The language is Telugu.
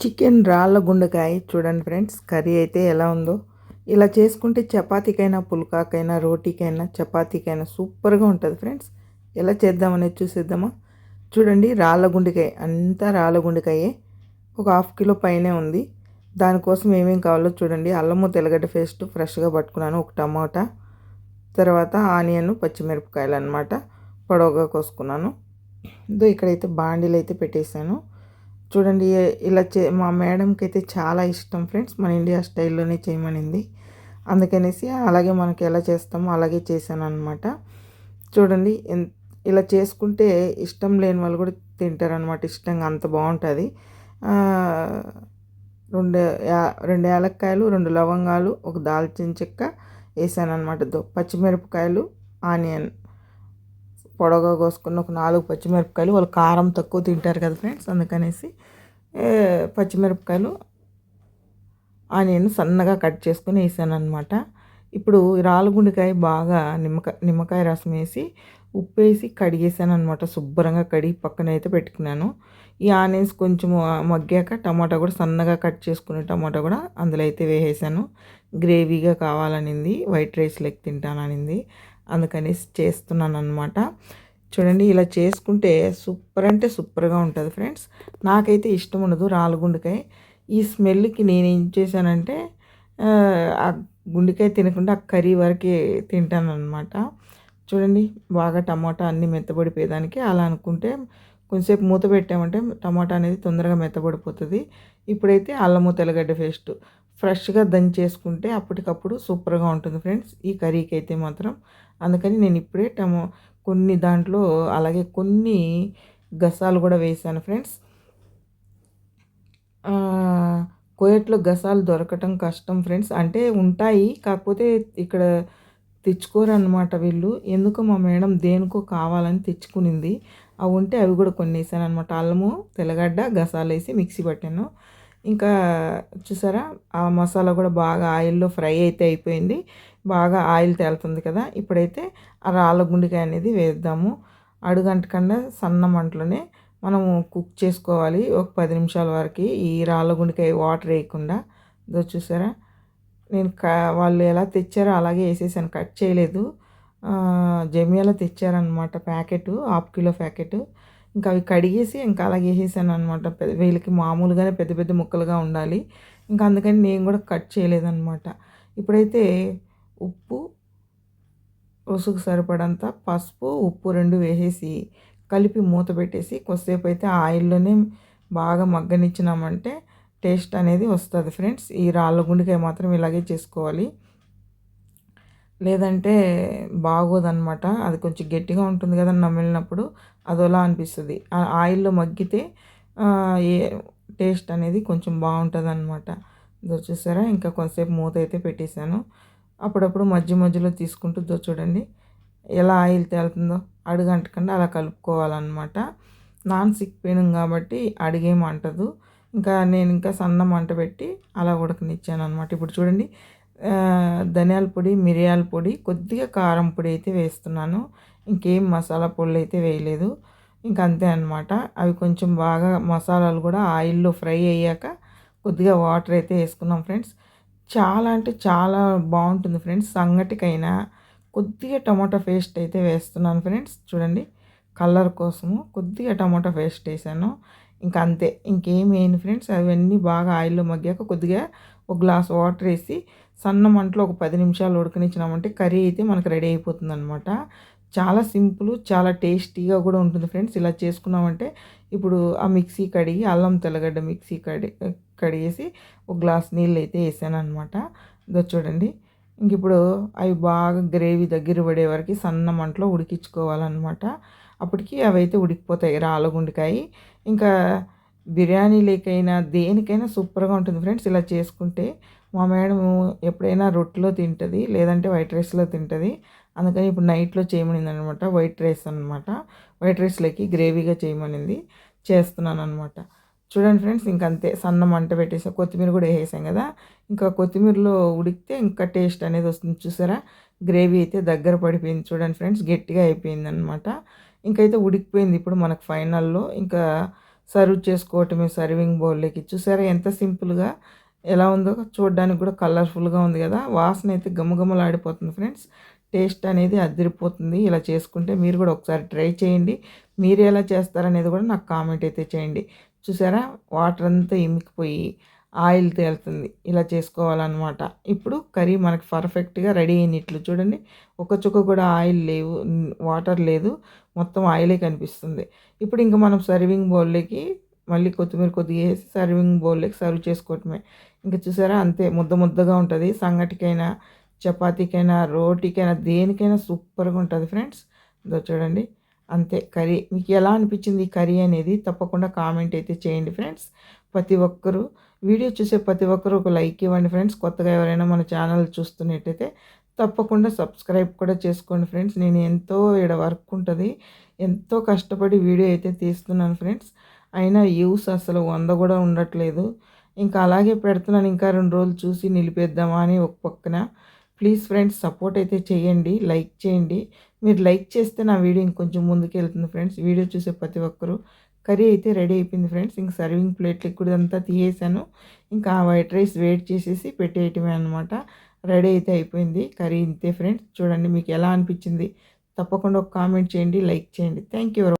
చికెన్ రాళ్ళ గుండెకాయ చూడండి ఫ్రెండ్స్ కర్రీ అయితే ఎలా ఉందో. ఇలా చేసుకుంటే చపాతీకైనా పుల్కాకైనా రోటీకైనా చపాతీకైనా సూపర్గా ఉంటుంది ఫ్రెండ్స్. ఎలా చేద్దామనేది చూసేద్దామా. చూడండి రాళ్ళ గుండెకాయ అంతా రాళ్ళ గుండెకాయే. ఒక హాఫ్ కిలో పైనే ఉంది. దానికోసం ఏమేమి కావాలో చూడండి. అల్లము తెల్లగడ్డ పేస్ట్ ఫ్రెష్గా పట్టుకున్నాను ఒక టమాటా. తర్వాత ఆనియన్ పచ్చిమిరపకాయలు అనమాట పొడవుగా కోసుకున్నాను. ఇదో ఇక్కడైతే బాండీలు అయితే పెట్టేశాను. చూడండి ఇలా చే మా మేడంకి అయితే చాలా ఇష్టం ఫ్రెండ్స్. మన ఇండియా స్టైల్లోనే చేయమనింది. అందుకనేసి అలాగే మనకి ఎలా చేస్తామో అలాగే చేశాను అనమాట చూడండి ఇలా చేసుకుంటే ఇష్టం లేని వాళ్ళు కూడా తింటారనమాట ఇష్టంగా అంత బాగుంటుంది. రెండు రెండు యాలక్కాయలు రెండు లవంగాలు ఒక దాల్చిన చెక్క వేసాను అనమాట పచ్చిమిరపకాయలు ఆనియన్ పొడవుగా కోసుకున్న ఒక నాలుగు పచ్చిమిరపకాయలు వాళ్ళు కారం తక్కువ తింటారు కదా ఫ్రెండ్స్ అందుకనేసి పచ్చిమిరపకాయలు ఆనియన్ సన్నగా కట్ చేసుకుని వేసాను అనమాట ఇప్పుడు రాలుగుండికాయ బాగా నిమ్మకాయ నిమ్మకాయ రసం వేసి ఉప్పు వేసి కడిగేసాను అనమాట శుభ్రంగా కడిగి పక్కన అయితే పెట్టుకున్నాను. ఈ ఆనియన్స్ కొంచెం మగ్గాక టమాటా కూడా సన్నగా కట్ చేసుకునే టమాటా కూడా అందులో అయితే వేసేసాను. గ్రేవీగా కావాలనింది వైట్ రైస్ లెక్క తింటాననింది. అందుకనేసి చేస్తున్నాను అనమాట చూడండి ఇలా చేసుకుంటే సూపర్ అంటే సూపర్గా ఉంటుంది ఫ్రెండ్స్. నాకైతే ఇష్టం ఉండదు రాళ్ళగుండకాయ ఈ స్మెల్కి నేను ఏం చేశానంటే ఆ గుండెకాయ తినకుండా ఆ కర్రీ వరకే తింటాను అనమాట చూడండి బాగా టమాటా అన్నీ మెత్తబడిపోయేదానికి. అలా అనుకుంటే కొంచెంసేపు మూత పెట్టామంటే టమాటా అనేది తొందరగా మెత్తబడిపోతుంది. ఇప్పుడైతే అల్లము తెల్లగడ్డ పేస్ట్. ఫ్రెష్గా దంచేసుకుంటే అప్పటికప్పుడు సూపర్గా ఉంటుంది ఫ్రెండ్స్. ఈ కర్రీకి అయితే మాత్రం అందుకని నేను ఇప్పుడే టమో కొన్ని దాంట్లో అలాగే కొన్ని గసాలు కూడా వేసాను ఫ్రెండ్స్. కోయట్లో గసాలు దొరకటం కష్టం ఫ్రెండ్స్. అంటే ఉంటాయి కాకపోతే ఇక్కడ తెచ్చుకోరనమాట వీళ్ళు. ఎందుకో మా మేడం దేనికో కావాలని తెచ్చుకునింది. అవి ఉంటే అవి కూడా కొన్ని వేసాను అనమాట అల్లము తెల్లగడ్డ గసాలు వేసి మిక్సీ పట్టాను. ఇంకా చూసారా? ఆ మసాలా కూడా బాగా ఆయిల్లో ఫ్రై అయితే అయిపోయింది. బాగా ఆయిల్ తేలుతుంది కదా? ఇప్పుడైతే ఆ రాళ్ళ గుండికాయ అనేది వేద్దాము. అడుగంటకుండా సన్న మంటలోనే మనము కుక్ చేసుకోవాలి. ఒక పది నిమిషాల వరకు ఈ రాళ్ళ గుండికాయ వాటర్ వేయకుండా. ఇదో చూసారా? నేను క వాళ్ళు ఎలా తెచ్చారో అలాగే వేసేసాను. కట్ చేయలేదు. జమియాలో తెచ్చారనమాట ప్యాకెట్ హాఫ్ కిలో ప్యాకెట్. ఇంకా అవి కడిగేసి ఇంకా అలాగే వేసేసాను అనమాట వీళ్ళకి మామూలుగానే పెద్ద పెద్ద ముక్కలుగా ఉండాలి. ఇంకా అందుకని నేను కూడా కట్ చేయలేదన్నమాట. ఇప్పుడైతే ఉప్పు రుసుకు సరిపడంత పసుపు ఉప్పు రెండు వేసేసి కలిపి మూత పెట్టేసి కొద్దిసేపు అయితే ఆయిల్లోనే బాగా మగ్గనిచ్చినామంటే టేస్ట్ అనేది వస్తుంది ఫ్రెండ్స్. ఈ రాళ్ళ గుండెకాయ మాత్రం ఇలాగే చేసుకోవాలి. లేదంటే బాగోదన్నమాట. అది కొంచెం గట్టిగా ఉంటుంది కదా నమిలినప్పుడు అదోలా అనిపిస్తుంది. ఆయిల్లో మగ్గితే ఏ టేస్ట్ అనేది కొంచెం బాగుంటుంది అనమాట చూసారా? ఇంకా కొంతసేపు మూత అయితే పెట్టేశాను. అప్పుడప్పుడు మధ్య మధ్యలో తీసుకుంటూ చూడండి. ఎలా ఆయిల్ తేలుతుందో అడుగంటకుండా అలా కలుపుకోవాలన్నమాట. నాన్ సిక్ పెనం కాబట్టి అడిగేమంటదు ఇంకా నేను ఇంకా సన్న మంట పెట్టి అలా ఉడకనిచ్చాను అనమాట ఇప్పుడు చూడండి ధనియాల పొడి మిరియాల పొడి కొద్దిగా కారం పొడి అయితే వేస్తున్నాను. ఇంకేం మసాలా పొడులు అయితే వేయలేదు. ఇంక అంతే అనమాట అవి కొంచెం బాగా మసాలాలు కూడా ఆయిల్లో ఫ్రై అయ్యాక కొద్దిగా వాటర్ అయితే వేసుకున్నాం ఫ్రెండ్స్. చాలా అంటే చాలా బాగుంటుంది ఫ్రెండ్స్. సంగటికైనా కొద్దిగా టమాటా పేస్ట్ అయితే వేస్తున్నాను ఫ్రెండ్స్. చూడండి కలర్ కోసము కొద్దిగా టమాటా పేస్ట్ వేసాను. ఇంకా అంతే. ఇంకేం వేయను ఫ్రెండ్స్. అవన్నీ బాగా ఆయిల్లో మగ్గాక కొద్దిగా ఒక గ్లాస్ వాటర్ వేసి సన్న మంటలో ఒక పది నిమిషాలు ఉడకనిచ్చినామంటే కర్రీ అయితే మనకు రెడీ అయిపోతుంది అనమాట చాలా సింపుల్ చాలా టేస్టీగా కూడా ఉంటుంది ఫ్రెండ్స్. ఇలా చేసుకున్నామంటే ఇప్పుడు ఆ మిక్సీ కడిగి అల్లం తెల్లగడ్డ మిక్సీ కడి కడిగేసి ఒక గ్లాస్ నీళ్ళు అయితే వేసాను అనమాట ఇదో చూడండి. ఇంక ఇప్పుడు అవి బాగా గ్రేవీ దగ్గర పడే వరకు సన్న మంటలో ఉడికించుకోవాలన్నమాట. అప్పటికి అవైతే ఉడికిపోతాయి. రాళ్ళగుండికాయ ఇంకా బిర్యానీలేకైనా దేనికైనా సూపర్గా ఉంటుంది ఫ్రెండ్స్. ఇలా చేసుకుంటే మా మేడం ఎప్పుడైనా రొట్టెలో తింటుంది లేదంటే వైట్ రైస్లో తింటుంది. అందుకని ఇప్పుడు నైట్లో చేయమనింది అనమాట వైట్ రైస్ అనమాట వైట్ రైస్లోకి గ్రేవీగా చేయమనింది. చేస్తున్నాను అనమాట చూడండి ఫ్రెండ్స్ ఇంక అంతే సన్న మంట పెట్టేసాం. కొత్తిమీర కూడా వేసేసాం కదా. ఇంకా కొత్తిమీరలో ఉడికితే ఇంకా టేస్ట్ అనేది వస్తుంది. చూసారా? గ్రేవీ అయితే దగ్గర పడిపోయింది. చూడండి ఫ్రెండ్స్ గట్టిగా అయిపోయింది అనమాట ఇంకైతే ఉడికిపోయింది. ఇప్పుడు మనకు ఫైనల్లో ఇంకా సర్వ్ చేసుకోవటమే సర్వింగ్ బౌల్లోకి చూసారా ఎంత సింపుల్గా ఎలా ఉందో చూడడానికి కూడా కలర్ఫుల్గా ఉంది కదా. వాసన అయితే గమగమలాడిపోతుంది ఫ్రెండ్స్. టేస్ట్ అనేది అదిరిపోతుంది. ఇలా చేసుకుంటే మీరు కూడా ఒకసారి ట్రై చేయండి. మీరు ఎలా చేస్తారనేది కూడా నాకు కామెంట్ అయితే చేయండి. చూసారా? వాటర్ అంతా ఇమికిపోయి ఆయిల్ తేలుతుంది. ఇలా చేసుకోవాలన్నమాట. ఇప్పుడు కర్రీ మనకి పర్ఫెక్ట్గా రెడీ అయినట్లు చూడండి. ఒక చుక్క కూడా ఆయిల్ లేవు వాటర్ లేదు. మొత్తం ఆయిలే కనిపిస్తుంది. ఇప్పుడు ఇంకా మనం సర్వింగ్ బౌల్లోకి మళ్ళీ కొత్తిమీర కొద్దిగా వేసి సర్వింగ్ బౌల్లోకి సర్వ్ చేసుకోవటమే. ఇంకా చూసారా? అంతే. ముద్ద ముద్దగా ఉంటుంది. సంగటికైనా చపాతీకైనా రోటీకైనా దేనికైనా సూపర్గా ఉంటుంది ఫ్రెండ్స్. ఇదో చూడండి. అంతే. కర్రీ. మీకు ఎలా అనిపించింది ఈ కర్రీ అనేది? తప్పకుండా కామెంట్ అయితే చేయండి ఫ్రెండ్స్. ప్రతి ఒక్కరూ వీడియో చూసే ప్రతి ఒక్కరూ ఒక లైక్ ఇవ్వండి ఫ్రెండ్స్. కొత్తగా ఎవరైనా మన ఛానల్ చూస్తున్నట్టయితే తప్పకుండా సబ్స్క్రైబ్ కూడా చేసుకోండి ఫ్రెండ్స్. నేను ఎంతో ఇక్కడ వర్క్ ఉంటుంది ఎంతో కష్టపడి వీడియో అయితే తీస్తున్నాను ఫ్రెండ్స్. అయినా యూస్ అసలు వంద కూడా ఉండట్లేదు. ఇంకా అలాగే పెడుతున్నాను ఇంకా రెండు రోజులు చూసి నిలిపేద్దామా అని ఒక పక్కన. ప్లీజ్ ఫ్రెండ్స్ సపోర్ట్ అయితే చేయండి లైక్ చేయండి. మీరు లైక్ చేస్తే నా వీడియో ఇంకొంచెం ముందుకు వెళ్తుంది ఫ్రెండ్స్. వీడియో చూసే ప్రతి ఒక్కరూ కర్రీ అయితే రెడీ అయిపోయింది ఫ్రెండ్స్. ఇంక సర్వింగ్ ప్లేట్లు కూడా అంతా తీయేసాను ఇంకా వైట్ రైస్ వేట్ చేసేసి పెట్టేయటమే అనమాట రెడీ అయితే అయిపోయింది కర్రీ ఇంతే ఫ్రెండ్స్. చూడండి మీకు ఎలా అనిపించింది. తప్పకుండా ఒక కామెంట్ చేయండి లైక్ చేయండి. Thank you